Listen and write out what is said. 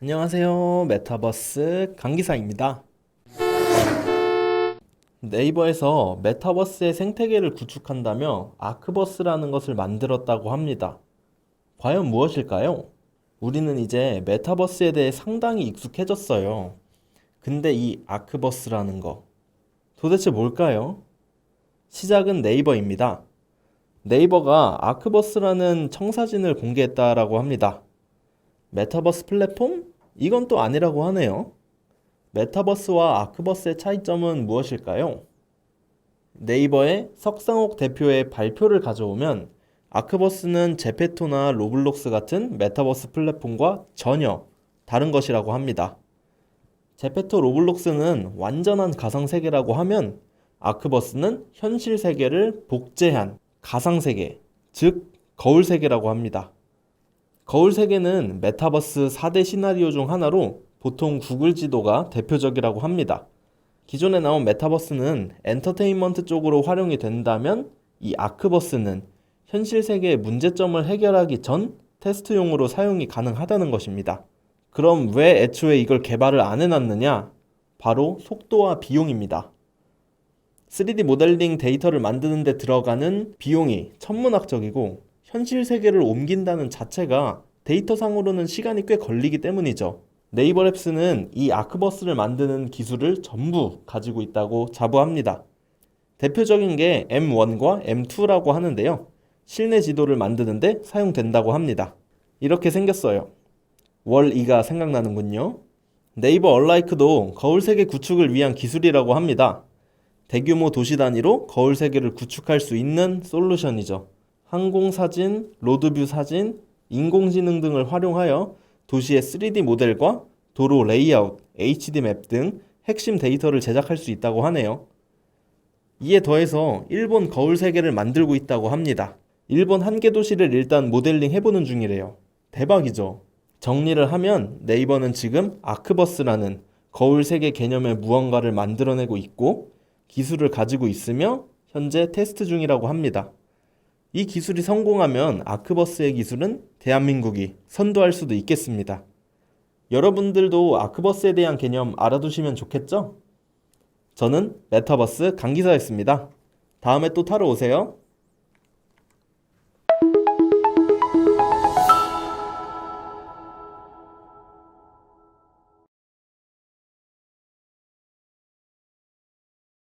안녕하세요. 메타버스 강기사입니다. 네이버에서 메타버스의 생태계를 구축한다며 아크버스라는 것을 만들었다고 합니다. 과연 무엇일까요? 우리는 이제 메타버스에 대해 상당히 익숙해졌어요. 근데 이 아크버스라는 거 도대체 뭘까요? 시작은 네이버입니다. 네이버가 아크버스라는 청사진을 공개했다라고 합니다. 메타버스 플랫폼? 이건 또 아니라고 하네요. 메타버스와 아크버스의 차이점은 무엇일까요? 네이버의 석상옥 대표의 발표를 가져오면 아크버스는 제페토나 로블록스 같은 메타버스 플랫폼과 전혀 다른 것이라고 합니다. 제페토 로블록스는 완전한 가상세계라고 하면 아크버스는 현실 세계를 복제한 가상세계, 즉 거울세계라고 합니다. 거울 세계는 메타버스 4대 시나리오 중 하나로 보통 구글 지도가 대표적이라고 합니다. 기존에 나온 메타버스는 엔터테인먼트 쪽으로 활용이 된다면 이 아크버스는 현실 세계의 문제점을 해결하기 전 테스트용으로 사용이 가능하다는 것입니다. 그럼 왜 애초에 이걸 개발을 안 해놨느냐? 바로 속도와 비용입니다. 3D 모델링 데이터를 만드는 데 들어가는 비용이 천문학적이고 현실 세계를 옮긴다는 자체가 데이터상으로는 시간이 꽤 걸리기 때문이죠. 네이버 랩스는 이 아크버스를 만드는 기술을 전부 가지고 있다고 자부합니다. 대표적인 게 M1과 M2라고 하는데요. 실내 지도를 만드는데 사용된다고 합니다. 이렇게 생겼어요. 월 2가 생각나는군요. 네이버 얼라이크도 거울 세계 구축을 위한 기술이라고 합니다. 대규모 도시 단위로 거울 세계를 구축할 수 있는 솔루션이죠. 항공 사진, 로드뷰 사진, 인공지능 등을 활용하여 도시의 3D 모델과 도로 레이아웃, HD 맵 등 핵심 데이터를 제작할 수 있다고 하네요. 이에 더해서 일본 거울 세계를 만들고 있다고 합니다. 일본 한 개 도시를 일단 모델링 해보는 중이래요. 대박이죠. 정리를 하면 네이버는 지금 아크버스라는 거울 세계 개념의 무언가를 만들어내고 있고 기술을 가지고 있으며 현재 테스트 중이라고 합니다. 이 기술이 성공하면 아크버스의 기술은 대한민국이 선도할 수도 있겠습니다. 여러분들도 아크버스에 대한 개념 알아두시면 좋겠죠? 저는 메타버스 강기사였습니다. 다음에 또 타러 오세요.